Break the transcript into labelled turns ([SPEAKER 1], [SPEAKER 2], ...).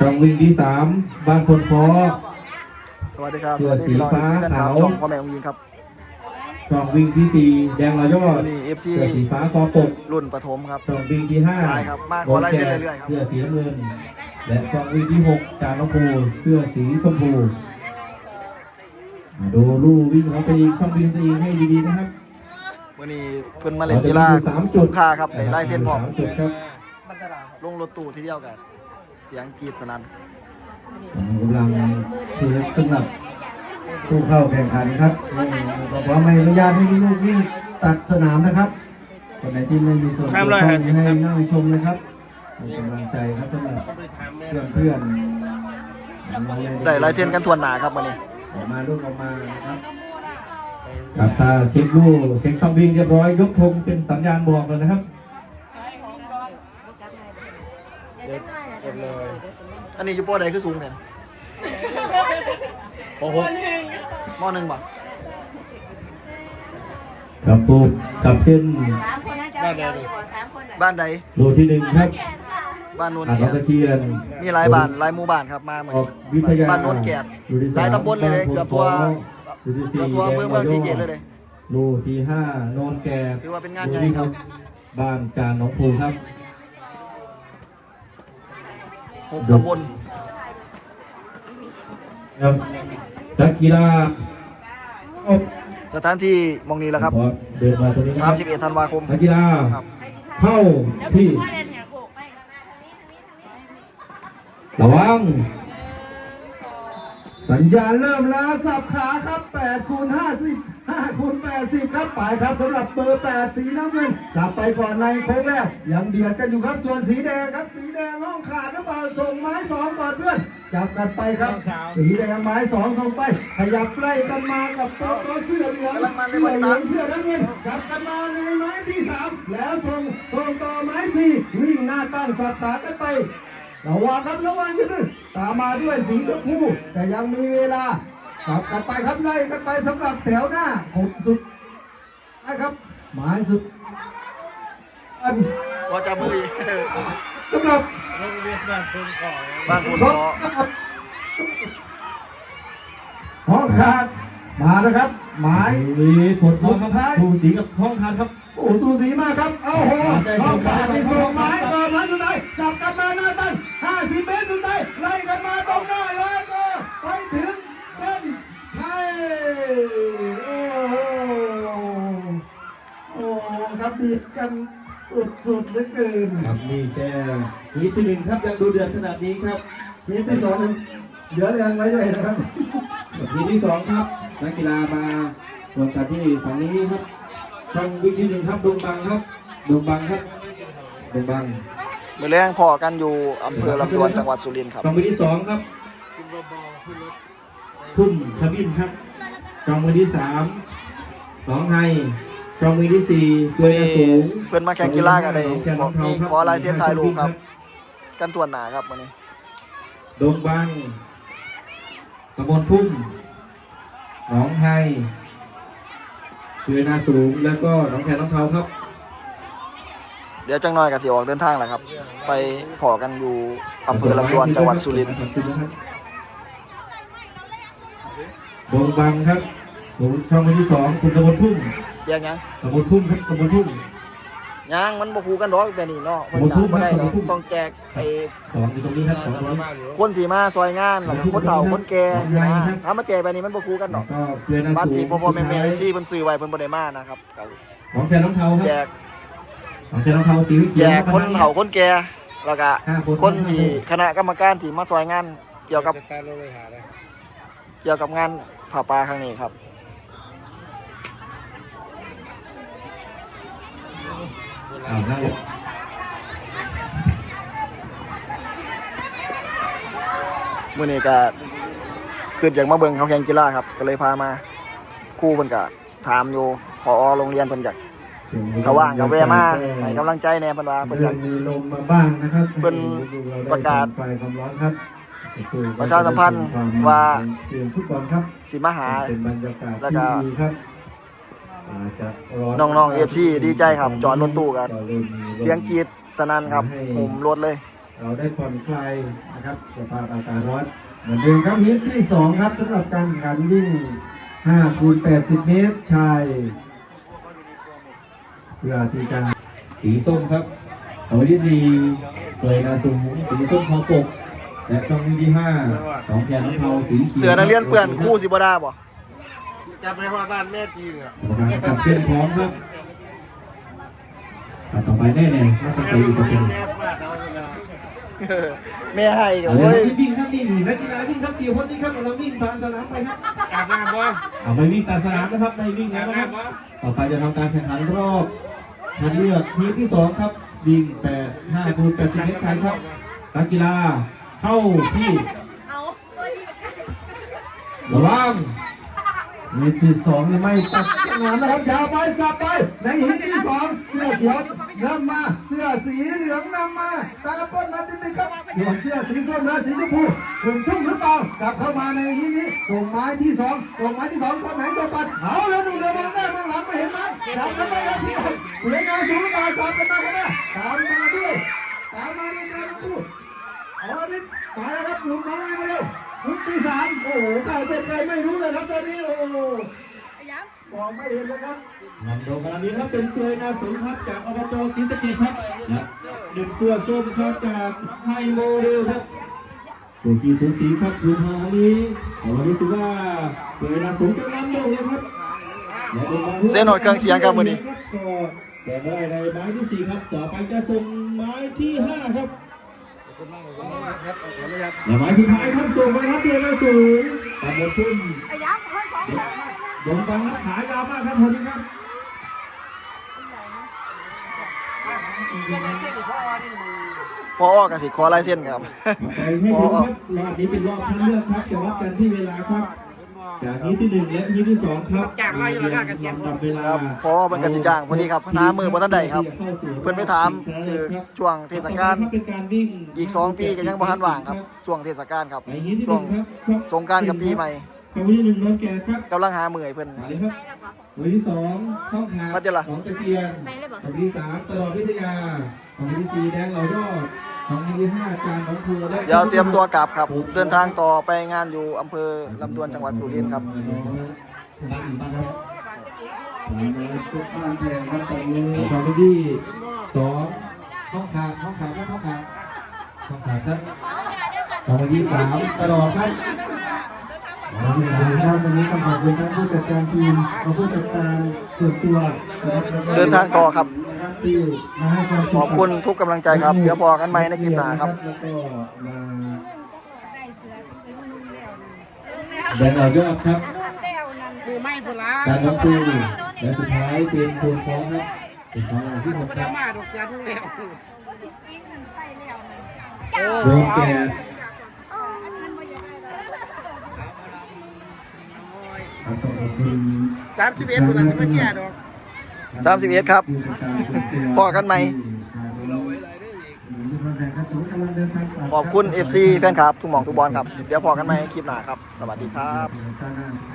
[SPEAKER 1] กองวิ่งที่สามบ้านคนเพาะ
[SPEAKER 2] สวัสดีครับ
[SPEAKER 1] เสื้
[SPEAKER 2] ส
[SPEAKER 1] อ
[SPEAKER 2] วัสดีพี่น้อง
[SPEAKER 1] สีฟ้า
[SPEAKER 2] เอฟซีแฟนคลับ
[SPEAKER 1] ขาว
[SPEAKER 2] ช่องพ่อแม่ของยิงครับ
[SPEAKER 1] กองวิ่งที่สี่แดงรอยยอด
[SPEAKER 2] วันนี้เอฟซี
[SPEAKER 1] เสื้อสีฟ้าคอปก
[SPEAKER 2] รุ่นปฐมครับ
[SPEAKER 1] กองวิ่งที่ห้า
[SPEAKER 2] ได้ครับมาขอลายเซ็นเรื่อยๆครับ
[SPEAKER 1] เสื้อสีน้ำเงิน และกองวิ่งที่หกจานน้องภูเสื้อสีชมพูมาดูลู่วิ่งของตัวเองช่องวิ่งตัวเองให้ดีๆนะครับ
[SPEAKER 2] วันนี้เพิ่นมาเล่นกีฬา
[SPEAKER 1] เรจะมีอยู่สามจุด
[SPEAKER 2] ค่าครับได้ลายเซ็นพร้อม
[SPEAKER 1] สามจุดครับ
[SPEAKER 2] ลงรถตู้ที่เดียวกันเสียงกรีดสนั่น
[SPEAKER 3] กำลังเชียร์สำหรับผู้เข้าแข่งขันครับบอกว่าไม่อนุญาตให้มีลูกวิ่งตัดสนามนะครับคนไหนที่ไม่มีส่วนเกี่ยวข้องให้นั่งชมนะครับเป็นกำลังใจครับสำหรับเพื่อนเพื่อนๆ
[SPEAKER 2] ได้ลายเซ็นกันทวนหนาครับวันนี้
[SPEAKER 3] ออกมาลูกออกมานะครับ
[SPEAKER 1] ครับถ้าเช็คลู่เช็คช่องวิ่งเรียบร้อยยกธงเป็นสัญญาณบอกเลยนะครับ
[SPEAKER 2] อันนี้อยู่ปอใดคือสูงแทน
[SPEAKER 1] โอ้โห
[SPEAKER 2] มอหนึ่งบ่
[SPEAKER 1] ครับปูกับเส้น
[SPEAKER 4] สามคนนะจะเอาเดียวอยู่บ่สามคนน่ะ
[SPEAKER 2] บ้านใด
[SPEAKER 1] รูที่หนึ่งครับ
[SPEAKER 2] บ้านโนน
[SPEAKER 1] อ่าน
[SPEAKER 2] แก่
[SPEAKER 1] ตะเคียน
[SPEAKER 2] มีหลายบ้านหลายหมู่บ้านครับมาเหมือน
[SPEAKER 1] ออกวิทยา
[SPEAKER 2] บ้านโนนแก่
[SPEAKER 1] รูที่
[SPEAKER 2] หลายตำบลเลยเลยเกือบทั่ว
[SPEAKER 1] รูที่
[SPEAKER 2] เกื
[SPEAKER 1] สี่
[SPEAKER 2] อบทั่วอำเมืองเมืองศรีเกตเลยเลย
[SPEAKER 1] รูที่ห้าโนนแก่
[SPEAKER 2] ถือว่าเป็นงานใหญ่ครับ
[SPEAKER 1] บ้านจานหนองภูครับ
[SPEAKER 2] หกตำบล
[SPEAKER 1] ครับนักกีฬาโอ้
[SPEAKER 2] สถานที่หมองนี้แหละครับ
[SPEAKER 1] ขอเดินมาตรงนี้นะครับ
[SPEAKER 2] 31ธันวาคม
[SPEAKER 1] นักกีฬา
[SPEAKER 2] ครับ
[SPEAKER 1] เข้าที่ระวัง
[SPEAKER 3] สัญญาณเริ่มแล้วสับขาครับ8คูณ50 5คูณ80 ครับไปครับสำหรับเบอร์8สีน้ำเงินสับไปก่อนในโค้งแรกยังเบียดกันอยู่ครับส่วนสีแดงครับสีแดงห้องขาดหรือเปล่าส่งไม้สองก่อนเพื่อนจับกันไปครับสีแดงไม้สองส่งไป ขยับใกล้กันมากับโต๊ะโต๊ะเสื้อเหลืองเสื้อเหลืองเสื้อน้ำเงินสับกันมาในไม้ที่สามแล้วส่งส่งต่อไม้สี่วิ่งหน้าตั้งสับขากันไประวังครับระวังกันด้วยตามมาด้วยสีชมพูแต่ยังมีเวลา ขับกันไปครับไล่กันไปสำหรับแถวหน้าขดสุดนะครับหมายสุดอัน
[SPEAKER 2] พอจับมืออีก
[SPEAKER 3] สำหรับ
[SPEAKER 2] บ้านคุณ
[SPEAKER 3] ร
[SPEAKER 2] ข
[SPEAKER 3] ถ
[SPEAKER 2] อ
[SPEAKER 3] นะครับห้องขาดมาแล้วครับ หมาย
[SPEAKER 1] มีผล
[SPEAKER 3] สุ
[SPEAKER 1] สุ
[SPEAKER 3] ด
[SPEAKER 1] ด
[SPEAKER 3] ท้าย
[SPEAKER 1] ถูสีกับห้องทานครับ
[SPEAKER 3] โอ้สูสีมากครับ เอาโหห้องขาดมีส่งไม้ก่อนไม้สุดท้ายสับกันมาหน้าตั้ง50 เมตรสุดท้ายไล่กันมาตรงหน้าแล้วก็ไปถึงเส้นชัยโอ้โหโอ้โหครับดีดกันสุดๆเห ลือเกิน
[SPEAKER 1] ครับนี่แค่ทีที่หนึ่งครับยังดูเดือดขนาดนี้ครับ
[SPEAKER 3] ทีมที่สองนั้นเดี๋ยวเรียงไว้ด้วยนะครับ
[SPEAKER 1] ทีที่สองครับนักกีฬามารวมกันที่ฝั่งนี้ครับช่องวิ่งที่หนึ่งครับดงบังครับดงบังครับดงบัง
[SPEAKER 2] มือแรงพอกันอยู่อำเภอลำดวนจังหวัดสุรินทร์ครับ
[SPEAKER 1] ช่องวิ่งที่สองครับทุ่มขมิ้นครับช่องวิ่งที่สามหนองไฮ ช่องวิ่งที่สี่ตัวยาสูง
[SPEAKER 2] เพื่อนมาแข่งกีฬากันเลย
[SPEAKER 1] แข่ง
[SPEAKER 2] บ
[SPEAKER 1] น้
[SPEAKER 2] อ
[SPEAKER 1] อกงเทา
[SPEAKER 2] มี
[SPEAKER 1] ครับ
[SPEAKER 2] ขอลายเส้นถ่ายรูปครับ กันทวนหนาครับวันนี้
[SPEAKER 1] ดงบังตำบลทุ่มหนองไฮเตือนาสูงแล้วก็หนองแคนน้องเทาครับ
[SPEAKER 2] เดี๋ยวจังน้อยกับสิออกเดินทางแหละครับ ไปพอกันอยู่อำเภอลำดวนจังหวัดสุรินทร์
[SPEAKER 1] ดงบังครับผมช่องที่สองคุณตำบลทุ่ม
[SPEAKER 2] แยกยัง
[SPEAKER 1] ตำบลทุ่มครับตำบลทุ่ม
[SPEAKER 2] ยังมันบ่คูกันดอกแต่นี่เนาะมัน
[SPEAKER 1] บ่คุ้
[SPEAKER 2] จามบ่ได้ดอก
[SPEAKER 1] บ่คุ้ม
[SPEAKER 2] ต้องแจกไอ้
[SPEAKER 1] สองอยู่ตรงนี้ครับสองร้อย
[SPEAKER 2] คนที่มาซอยงานแล้วก็คนเฒ่าคนแก่สินะ
[SPEAKER 1] ครับ
[SPEAKER 2] ถ้ามาแจกแบบนี้มันบ่คูกันดอก
[SPEAKER 1] ก็เตือนนา
[SPEAKER 2] บ้าน
[SPEAKER 1] สู
[SPEAKER 2] ที่
[SPEAKER 1] ง
[SPEAKER 2] พ่อพ่อแม่แม่ที่เพิ่นซื้อไว้เพิ่นบ่ได้มานะครับก็
[SPEAKER 1] ของแคนน้องเทาค
[SPEAKER 2] แจ
[SPEAKER 1] รับ
[SPEAKER 2] ก
[SPEAKER 1] ของแคนน้องเทาสีเขี
[SPEAKER 2] แจ
[SPEAKER 1] ยว
[SPEAKER 2] กคนเฒ่าคนแก่แล้วก็
[SPEAKER 1] ห้าคน
[SPEAKER 2] คนที่คณะกรรมการที่มาซอยงาน เกี่ยวกับเกี่ยวกับงานผ่าปลาครั้งนี้ครับ
[SPEAKER 1] อ้าวนั่งเลย
[SPEAKER 2] มื่อนี้ก็คืออยากมาเบิ่งเขาแข่งกีฬาครับ ก็เลยพามาครู่เพิ่นก็ถามอยู่พอโรงเรียนเพิ่นอยากเขาว่างก็แวะมาให้กำลังใจแหน่เพิ่นว่าเพิ่นอ
[SPEAKER 3] เริ่
[SPEAKER 2] ยามก
[SPEAKER 3] มีลมมาบ้างนะครับ
[SPEAKER 2] เพิ่นประกาศ
[SPEAKER 3] ไฟความร้อนครับ
[SPEAKER 2] ประชาสัมพันธ์ว่า
[SPEAKER 3] เกมฟุตบอลครับ
[SPEAKER 2] สิมาหา
[SPEAKER 3] เป็นบรรยากาศ
[SPEAKER 2] แล้วก็
[SPEAKER 3] ที่ดีครับอาจจะร้
[SPEAKER 2] น้องๆ FC ดีใจครับ จอดรถตู้กัน
[SPEAKER 3] ก็เริ่มมีลม
[SPEAKER 2] เสียงกรีดสนั่นครับ
[SPEAKER 3] ให้
[SPEAKER 2] หุมรถเลย
[SPEAKER 3] อเราได้ผ่อนคลายนะครับสภาพอากาศร้อนเหมือนเดิมครับฮิตที่สองครับสำหรับการแข่งขันวิ่ง5คูณ80 เมตรชายเพื่อที่จะ
[SPEAKER 1] สีส้มครับรางวัลที่สี่เกยนาสูงสีส้มคอปกและรางวัลที่ห้าน้องแพนน้องเทาสีขียว
[SPEAKER 2] เสือนักเรียนเปื่อนคู่สิบ่ได้บ่
[SPEAKER 5] จะไปว่าบ้านแม่จีนอะ
[SPEAKER 1] กำลังจับเส้นพร้อมครับอะต่อไปแน่เลยน่าจะไปอีกประเด็น
[SPEAKER 5] แม่ฟาดเอาเวลา
[SPEAKER 2] แม่ให้กัน
[SPEAKER 1] เอาเล
[SPEAKER 2] เว้
[SPEAKER 1] ย
[SPEAKER 2] ย
[SPEAKER 1] วิ่งครับวิ่งนักกีฬาวิ่งครับสี่คนนี้ครับเราวิ่งตามสนามไปครับ
[SPEAKER 5] อาบน้ำบ่
[SPEAKER 1] เอาไปวิ่งตามสนามนะครับไปวิ่ง
[SPEAKER 5] อา
[SPEAKER 1] แล้ว
[SPEAKER 5] บ
[SPEAKER 1] นะครับ
[SPEAKER 5] น้ำบ่
[SPEAKER 1] ต่อไปจะทำการแข่งขันรอบคัดเลือกทีมที่สองครับวิ่งแปดห้าคูณแปดสิบเมตรไทยครับนักกีฬาเข้าที่
[SPEAKER 4] เอาตัวนี้
[SPEAKER 1] ระวัง
[SPEAKER 3] ฮิตที่สองนี่ไม่ตัดสนามนะครับยาวไปสับไปในฮิตที่สองเสื้อเขียวนำมา เสื้อสีเหลืองนำมาตามก้นมาติดๆครับส่วนเสื้อสีส้มและสีชมพูถึงทุ่งหรือเปล่ากลับเข้ามาในฮิตนี้ส่งไม้ที่สองส่งไม้ที่สองคนไหนตัวปัดเอาแล้วดูเดินมาหน้ามาหลังไม่เห็นไหมดับกันไปแล้วที่หกเหลืองานสูงตาตามกันมากันนะตามมาด้วยตามมาด้วยเจ้าทั้งคู่เอาละนี่มาแล้วครับหลุมน้องมาเร็ว หลุมที่สามโอ้โหใครเป็นใครไม่รู้เลยครับตอนนี้โอ้โห
[SPEAKER 4] ย้
[SPEAKER 3] มองไม่เห็นเลยครับ
[SPEAKER 1] นำโดยกำลังนี้ครับเป็นเกยนาสูงครับจากอบจศรีสะเกษครับและหนึ่งเสื้อส้มครับจากไฮโมเดลครับตัวกีสูสีครับคุณฮานี้แต่ว่ารู้สึกว่าเกยนาสูงจะนำโด่งเลยครับ
[SPEAKER 2] เส้นหนวดเครื่องเสียงครับมื้อนี้
[SPEAKER 1] ก็แต่ได้ในไม้ที่สี่ครับต่อไปจะส่งไม้ที่ห้าครับ และไม้สุดท้ายครับส่งไปรับเกยนแล้วสูงตำบลทุ่มำ
[SPEAKER 4] ไอ้ย้ำคนสองคน
[SPEAKER 1] โด่งดังครับขายาวมากครับคนนี้ครับ
[SPEAKER 2] พอออกกันสิขอลายเส้นครับ
[SPEAKER 1] ไปให้ดูครับรอบนี้เป็นรอบคัดเลือกครับจะวัดกันที่เวลาครับ จากนี้ที่หนึ่งและนี้ที่สองครับลำดับเวลา
[SPEAKER 2] ครับพอเป็นกสิจ้างพอดีครับน้ำมือบ่ทันใดครับ เพิ่นไปถามชื่อช่วงเทศกาล
[SPEAKER 1] เป็นการวิ่ง
[SPEAKER 2] อีกสองปีก็ยังบ่ทันว่างครับช่วงเทศกาลครับ
[SPEAKER 1] ไปนี้ที่ห
[SPEAKER 2] ช่ว
[SPEAKER 1] นึ่
[SPEAKER 2] ง
[SPEAKER 1] งครับครับ
[SPEAKER 2] สงกรานต์กับปีใหม่
[SPEAKER 1] คำที่หนึ่งน้องแกครับ
[SPEAKER 2] กำลังหามือให้เพิ่น
[SPEAKER 1] มาเลยครับวันที่สองช่องทาง
[SPEAKER 2] มาเดี๋ยวล่ะ
[SPEAKER 1] ของตะเกียงคำที่สามตลอดวิทยาคำที่สี่แดงเหล่ายอด คำที่ห้าการของครูและ
[SPEAKER 2] เดี๋ยวเตรียมตัวกลับครับ เดินทางต่อไปงานอยู่อำเภอลำดวนจังหวัดสุรินทร์ครับ
[SPEAKER 1] บ้านบ้านครับ
[SPEAKER 3] ทุกบ้านแทนครับตอนนี้
[SPEAKER 1] คำที่สองห้องขาดห้องขาดครับห้องขาดห้องขาดครับคำที่สามตลอดครับ
[SPEAKER 3] วันนี้ครับวันนี้ต้องขอบคุณทั้งผู้จัดการทีมและผู้จัดการส่วนตัวนะครับแล้วก็
[SPEAKER 2] เดินทางต่อครับ
[SPEAKER 3] นะครับ ที่มาให้ความสุ
[SPEAKER 2] ขอบคุณทุกกำลังใจครับ เดี๋ยวพอกันใหม่ในคลิปหน้าครับ
[SPEAKER 3] แล้วก็มา
[SPEAKER 4] ได้เสือเป็นนุ่มแล้ว
[SPEAKER 1] แดงเหล่ายอดครับ
[SPEAKER 4] นุ่มแล้วนั่น
[SPEAKER 5] มือไม่พุละ
[SPEAKER 1] การน้ำปูและสุดท้ายเป็นโคนฟ้องครับเป็นฟ้องอะไรที่ผม
[SPEAKER 5] ไม่
[SPEAKER 1] ค
[SPEAKER 5] ได้
[SPEAKER 1] รับ
[SPEAKER 5] มาดอกเสียทุกแล้ว
[SPEAKER 4] อีกมันใส่แล้วนั่น
[SPEAKER 1] โดนแก่
[SPEAKER 4] เอออันนั้นไม่ได้แล้ว
[SPEAKER 3] ขอบคุณ
[SPEAKER 5] สามสิบเอ็ดพุละสิบไม่เสียดอก
[SPEAKER 2] 31ครับ
[SPEAKER 3] ผู้จัดการส่วนตัว
[SPEAKER 2] พอกันไหมขอบคุณ FC แฟนคลับ ทุกหมองทุกบอลครับ เดี๋ยวพอกันใหม่คลิปหน้าครับ สวัสดีครับ
[SPEAKER 3] Thank you.